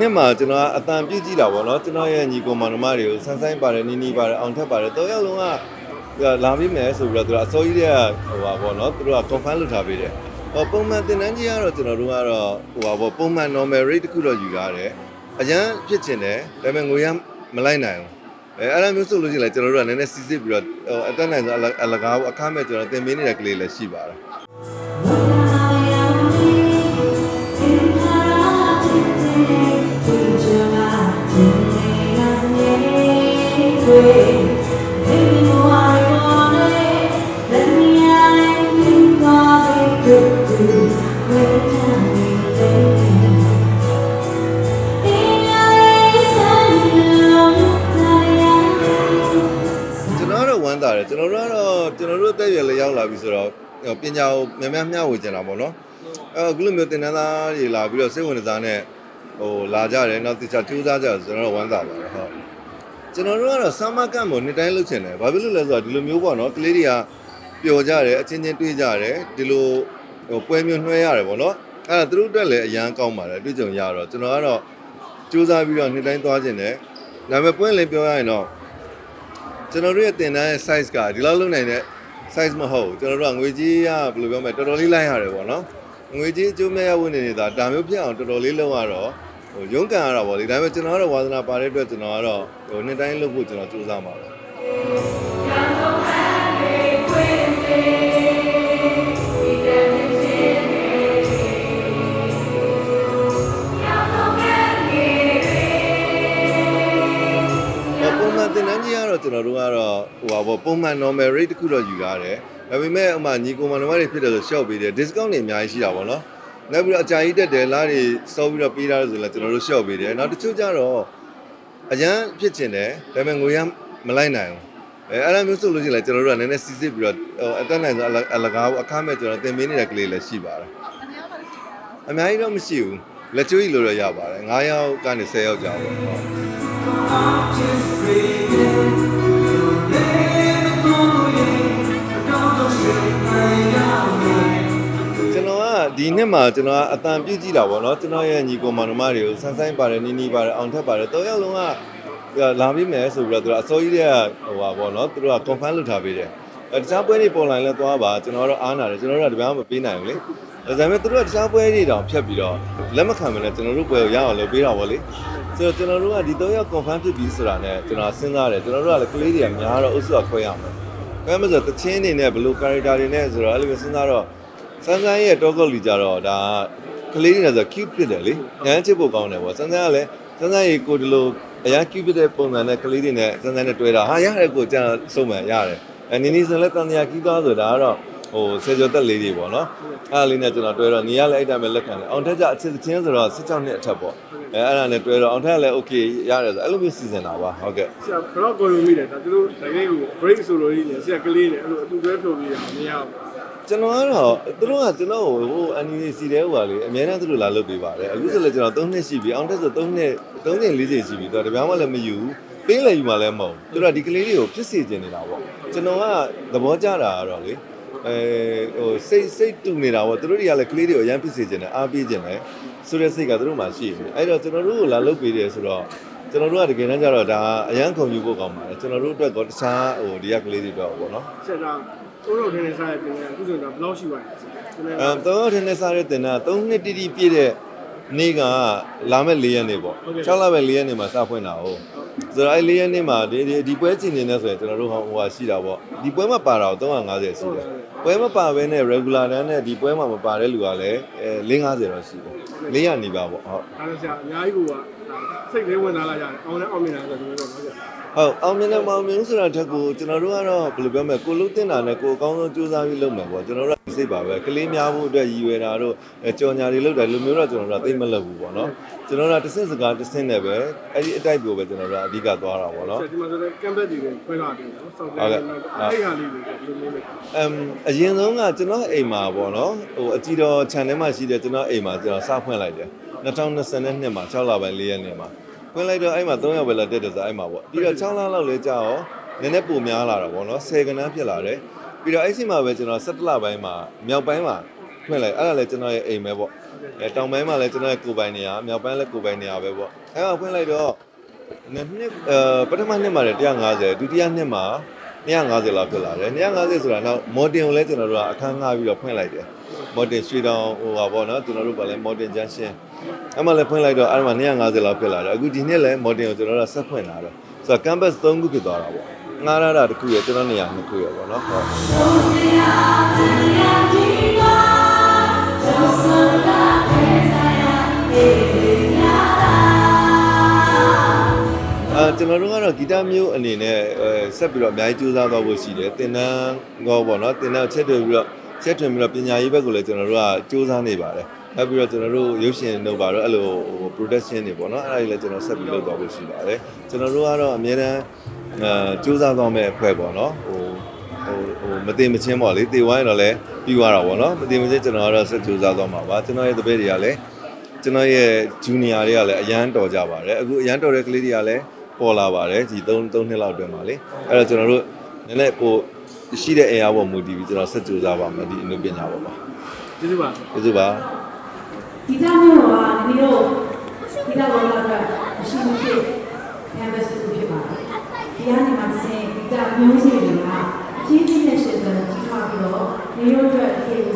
နှစ်မှာကျွန်တော်ကအတန်ပြည့်ကြည့်တာပေါ့နော်ကျွန်တော်ရဲ့ညီကောင်မောင်နှမတွေကိုဆန်းဆိုင်ပါတယ်နီနီပါတယ်အောင်ထက်ပါတယ်တော့ယောက်လုံးကလာပြီးမယ်ဆိုပြီးတော့သူကအစိုးရရဲ့ဟိုပါပေါ့နော်သူတို့က confirm လုပ်ထားပေးတယ်ဟောပုံမှန်တင်တန်းကြီးကတော့ကျွန်တော်တို့ကတော့ဟိုပါပေါ့ပုံမှန် normal rate တခုတော့ယူရတယ်အရန်ဖြစ်ချင်တယ်ဒါပေမဲ့ငွေရမလိုက်နိုင်ဘူးအဲအဲ့လိုမျိုးဆိုလို့ရှိရင်လည်းကျွန်တော်တို့ကနည်းနည်းစီစစ်ပြီးတော့ဟိုအတက်နိုင်ဆုံးအလကားအခမဲ့ကျွန်တော်တင်ပေးနေတဲ့ကလေးလည်းရှိပါတယ် ကျွန်တော်ကတော့ဝမ်းသာတယ်ကျွန်တော်တို့ကတော့ကျွန်တော်တို့အသက်အရွယ်လည်းရောက်လာပြီဆိုတော့ပညာကိုများများမျှဝေချင်တာပေါ့နော်အဲအခုလိုမျိုးတင်တန်းသားတွေလာပြီးတော့စိတ်ဝင်စားနဲ့ဟိုလာကြတယ်နောက်တခြားကြိုးစားကြတယ်ဆိုတော့ဝမ်းသာပါတယ်ဟုတ်ကျွန်တော်တို့ကတော့ဆမ်မကန့်ကိုနှစ်တိုင်းလုပ်ချင်တယ်ဘာဖြစ်လို့လဲဆိုတော့ဒီလိုမျိုးပေါ့နော်ကလေးတွေကပျော်ကြတယ်အချင်းချင်းတွေ့ကြတယ်ဒီလို ဟိုပွဲမျိုးနှွှဲရတယ်ပေါ့နော်အဲ့ဒါသူတို့အတွက်လည်းအရန်ကောင်းပါတယ်တွေ့ကြုံရတော့ကျွန်တော်ကတော့စူးစမ်းပြီးတော့နှစ်တိုင်းသွားချင်တယ်ဒါပေမဲ့ပွင့်လင်းပြောရရင်တော့ကျွန်တော်တို့ရဲ့တင်တန်းရဲ့ size ကဒီလောက်လုံးနိုင်တဲ့ size မဟုတ်ဘူးကျွန်တော်တို့ကငွေကြီးကဘယ်လိုပြောမလဲတော်တော်လေးလိုက်ရတယ်ပေါ့နော်ငွေကြီးအကျိုးမဲ့ရဝင်နေနေတာဒါမျိုးဖြစ်အောင်တော်တော်လေးလုံးရတော့ဟိုရုန်းကန်ရတာပေါ့လေဒါပေမဲ့ကျွန်တော်ကတော့ဝါသနာပါတဲ့အတွက်ကျွန်တော်ကတော့ဟိုနှစ်တိုင်းလုပ်ဖို့ကျွန်တော်စူးစမ်းပါမ တန်းကြီးကတော့ကျွန်တော်တို့ကတော့ဟိုပါပေါ့ပုံမှန် normal rate တခုတော့ယူရတယ်ဒါပေမဲ့အမှညီကိုမန်နမတွေဖြစ်တယ်ဆိုရှော့ပေးတယ် discount တွေအများကြီးရှိတာပေါ့နော်နောက်ပြီးတော့အကြာကြီးတက်တယ်လားတွေစောပြီးတော့ပေးတာဆိုလည်းကျွန်တော်တို့ရှော့ပေးတယ်နောက်တချို့ကျတော့အရန်ဖြစ်ချင်တယ်ဒါပေမဲ့ငွေရမလိုက်နိုင်ဘူးအဲအဲ့လိုမျိုးဆိုလို့ရှိရင်လည်းကျွန်တော်တို့ကနည်းနည်းစီစစ်ပြီးတော့ဟိုအတက်နိုင်ဆုံးအလကားအခမဲ့ကျွန်တော်တင်ပေးနေတဲ့ကလေးလည်းရှိပါတယ်အများကြီးတော့မရှိဘူးလက်ကျွေးလိုတော့ရပါတယ်9ယောက်ကနေ10ယောက်ကြာပါ ဒီနှစ်မှာကျွန်တော်ကအတန်ပြည့်ကြည့်တာပေါ့နော်ကျွန်တော်ရဲ့ညီကောင်မောင်နှမတွေကိုဆန်းဆိုင်ပါတယ်နီနီပါတယ်အောင်ထက်ပါတယ်တော့ယောက်လုံးကလာပြီးမယ်ဆိုပြီးတော့သူကအစိုးရရဲ့ဟိုပါပေါ့နော်သူတို့က confirm လုပ်ထားပေးတယ်အဲတခြားပွဲတွေပေါ်လာရင်လည်းသွားပါကျွန်တော်ကတော့အားနာတယ်ကျွန်တော်တို့ကဒီပိုင်းမပေးနိုင်ဘူးလေဒါပေမဲ့သူတို့ကတခြားပွဲတွေတောင်ဖြတ်ပြီးတော့လက်မခံမနဲ့ကျွန်တော်တို့ပွဲကိုရအောင်လုပ်ပေးတာပေါ့လေဆိုတော့ကျွန်တော်တို့ကဒီတော့ယောက် confirm ဖြစ်ပြီဆိုတာနဲ့ကျွန်တော်စဉ်းစားတယ်ကျွန်တော်တို့ကလည်းကလေးတွေကများတော့အုပ်စုကခွဲရမယ်ခွဲမှဆိုတချင်းတွေနဲ့ဘယ်လို character တွေနဲ့ဆိုတော့အဲ့လိုမျိုးစဉ်းစားတော့ စန်းစန်းရဲ့တော့ကော့လီကြတော့ဒါကလေးတွေနဲ့ဆို cute ဖြစ်တယ်လေငန်းချစ်ဖို့ကောင်းတယ်ပေါ့စန်းစန်းကလည်းစန်းစန်းရေကိုဒီလိုအရင် cute ဖြစ်တဲ့ပုံစံနဲ့ကလေးတွေနဲ့စန်းစန်းနဲ့တွေ့တာဟာရတယ်ကိုကျန်စုံမှန်ရတယ်အဲနီနီဆိုလည်းတန်တရာကြီးသွားဆိုဒါကတော့ဟိုဆယ်ကျော်သက်လေးတွေပေါ့နော်အဲ့ဒါလေးနဲ့ကျွန်တော်တွေ့တော့ညီရလည်းအဲ့တိုင်းပဲလက်ခံတယ်အောင်ထက်ကျအချစ်ချင်းဆိုတော့16နှစ်အထက်ပေါ့အဲအဲ့ဒါနဲ့တွေ့တော့အောင်ထက်ကလည်း okay ရတယ်ဆိုအဲ့လိုမျိုးစီစဉ်တာပါဟုတ်ကဲ့ဆရာဘယ်တော့ကိုလိုမိတယ်ဒါသူတို့တကယ်ကို break ဆိုလို့ရင်းနေဆရာကလေးနဲ့အဲ့လိုအတူတွဲဖြုတ်ပြီးတာမရဘူး ကျွန်တော်ကတော့သူတို့ကကျွန်တော်ကိုဟို NEC တဲဟိုပါလေအများနဲ့သူတို့လာလုပ်ပေးပါတယ်အခုဆိုလည်းကျွန်တော်3နှစ်ရှိပြီအောင်တက်ဆို3နှစ်3နှစ်4နှစ်ရှိပြီသူကတပြားမှလည်းမယူဘူးပေးလည်းယူမှလည်းမဟုတ်ဘူးသူတို့ကဒီကလေးတွေကိုဖြစ်စေချင်နေတာပေါ့ကျွန်တော်ကသဘောကျတာကတော့လေအဲဟိုစိတ်စိတ်တူနေတာပေါ့သူတို့တွေကလည်းကလေးတွေကိုအရန်ဖြစ်စေချင်တယ်အားပေးချင်တယ်ဆိုတဲ့စိတ်ကသူတို့မှရှိတယ်အဲ့တော့ကျွန်တော်တို့ကိုလာလုပ်ပေးတယ်ဆိုတော့ကျွန်တော်တို့ကတကယ်တမ်းကျတော့ဒါအရန်ခုံယူဖို့ကောင်းပါတယ်ကျွန်တော်တို့အတွက်ကောတခြားဟိုဒီကကလေးတွေတော့ပေါ့နော်ဆရာက တို့တို့ထင်းနေစားတဲ့ပြင်ကအခုဆိုတော့ဘယ်လောက်ရှိပါလဲဆရာအဲတော့ထင်းနဲ့စားတဲ့တင်တာ3နှစ်တိတိပြည့်တဲ့နေ့ကလာမဲ့4ရက်နေ့ပေါ့6လပဲ4ရက်နေ့မှာစဖွင့်တာဟုတ်ဆိုတော့အဲ4ရက်နေ့မှာဒီဒီဒီပွဲချင်းနေနေဆိုရင်ကျွန်တော်တို့ဟိုဟာရှိတာပေါ့ဒီပွဲမှာပါတာတော့350ရှိတယ်ပွဲမပါဘဲနဲ့ regular တန်းနဲ့ဒီပွဲမှာမပါတဲ့လူကလည်းအဲ450တော့ရှိတယ်400နေပါပေါ့ဟုတ်ဒါလည်းဆရာအများကြီးကစိတ်လေးဝင်လာလာရတယ်အောင်နဲ့အောင်မြင်လာဆိုတော့တော့ဆရာဟုတ်အောင်မြင်တဲ့မောင်မြင်ဆိုတာတက်ကိုကျွန်တော်တို့ကတော့ဘယ်လိုပြောမလဲကိုလုံးတင်တာနဲ့ကိုအကောင်းဆုံးကြိုးစားပြီးလုပ်မယ်ပေါ့ကျွန်တော်တို့ကစိတ်ပါပဲကလေးများဖို့အတွက်ရည်ရွယ်တာတို့အဲကြော်ညာတွေလုပ်တယ်လူမျိုးတော့ကျွန်တော်တို့ကသိမလုပ်ဘူးပေါ့နော်ကျွန်တော်တို့ကတစ်ဆင့်စကားတစ်ဆင့်နဲ့ပဲအဲ့ဒီအတိုက်ကိုပဲကျွန်တော်တို့ကအဓိကသွားတာပေါ့နော်ဆရာဒီမှာဆိုတော့ကမ်ဘက်တွေလည်းခွဲလာတယ်နော်စောက်တယ်အဲ့ဟာလေးတွေဒီလိုမျိုးလေးအမ်အရင်ဆုံးကကျွန်တော်အိမ်မှာပေါ့နော်ဟိုအကြည့်တော် channel မှာရှိတဲ့ကျွန်တော်အိမ်မှာကျွန်တော်စဖွင့်လိုက်တယ် 2022မှာ6လပိုင်း4ရက်နေ့မှာဖွင့်လိုက်တော့အဲ့မှာ3ရောက်ပဲလာတက်တယ်ဆိုအဲ့မှာပေါ့ပြီးတော့6လလောက်လဲကြာရောနည်းနည်းပုံများလာတာပေါ့နော်10ကနန်းဖြစ်လာတယ်ပြီးတော့အဲ့ဒီမှာပဲကျွန်တော်17လပိုင်းမှာမြောက်ပိုင်းမှာဖွင့်လိုက်အဲ့ဒါလည်းကျွန်တော်ရဲ့အိမ်ပဲပေါ့အဲတောင်ပိုင်းမှာလည်းကျွန်တော်ရဲ့ကိုယ်ပိုင်နေရမြောက်ပိုင်းလည်းကိုယ်ပိုင်နေရပဲပေါ့အဲမှာဖွင့်လိုက်တော့နှစ်နှစ်အဲပထမနှစ်မှာလည်း150ဒုတိယနှစ်မှာ250လောက်ဖြစ်လာတယ်250ဆိုတာတော့မော်တင်ကိုလည်းကျွန်တော်တို့ကအခန်းငှားပြီးတော့ဖွင့်လိုက်တယ်မော်တင်ရွှေတောင်ဟိုပါပေါ့နော်ကျွန်တော်တို့ကလည်းမော်တင်ဂျန်ရှင်း အဲ့မှာလည်းဖွင့်လိုက်တော့အဲ့မှာ250လောက်ဖြစ်လာတယ်အခုဒီနှစ်လည်းမော်တင်ကိုကျွန်တော်တို့ကဆက်ဖွင့်လာတယ်ဆိုတော့ canvas 3ခုဖြစ်သွားတာပေါ့ငှားရတာတစ်ခုရကျွန်တော်နေရာနှစ်ခုရပေါ့နော်ဟုတ်အဲကျွန်တော်တို့ကတော့ဂီတမျိုးအနေနဲ့အဲဆက်ပြီးတော့အများကြီးကြိုးစားသွားဖို့ရှိတယ်သင်တန်းကောပေါ့နော်သင်တန်းချက်တွေပြီးတော့ချက်ထွင်ပြီးတော့ပညာရေးဘက်ကိုလည်းကျွန်တော်တို့ကကြိုးစားနေပါတယ် နောက်ပြီးတော့ကျွန်တော်တို့ရုပ်ရှင်တို့ပါတော့အဲ့လိုဟို production တွေပေါ့နော်အဲ့ဒါတွေလည်းကျွန်တော်ဆက်ပြီးလုပ်သွားဖို့ရှိပါတယ်ကျွန်တော်တို့ကတော့အများတန်းအဲကြိုးစားသွားမဲ့အဖွဲ့ပေါ့နော်ဟိုဟိုဟိုမတင်မချင်းပေါ့လေတေဝိုင်းတော့လည်းပြီးသွားတာပေါ့နော်မတင်မချင်းကျွန်တော်ကတော့ဆက်ကြိုးစားသွားမှာပါကျွန်တော်ရဲ့တပည့်တွေကလည်းကျွန်တော်ရဲ့ junior တွေကလည်းအရန်တော်ကြပါတယ်အခုအရန်တော်တဲ့ကလေးတွေကလည်းပေါ်လာပါတယ်ဒီ3 3နှစ်လောက်အတွင်းမှာလေအဲ့တော့ကျွန်တော်တို့နည်းနည်းဟိုရှိတဲ့အင်အားပေါ်မူတည်ပြီးကျွန်တော်ဆက်ကြိုးစားပါမယ်ဒီအနုပညာပေါ်မှာကျေးဇူးပါကျေးဇူးပါ ဒီကြောင့်မို့တော့ဒီလိုဒီတော့တော့မရှိမရှိ canvas ကိုဖြစ်ပါတယ်ဒီကနေမှဆင်ဒီကမျိုးစေ့တွေကဖြည်းဖြည်းနဲ့ရှင်းတယ်ကြီးထွားပြီးတော့နေရိုးအတွက်ဒီကိုစိတ်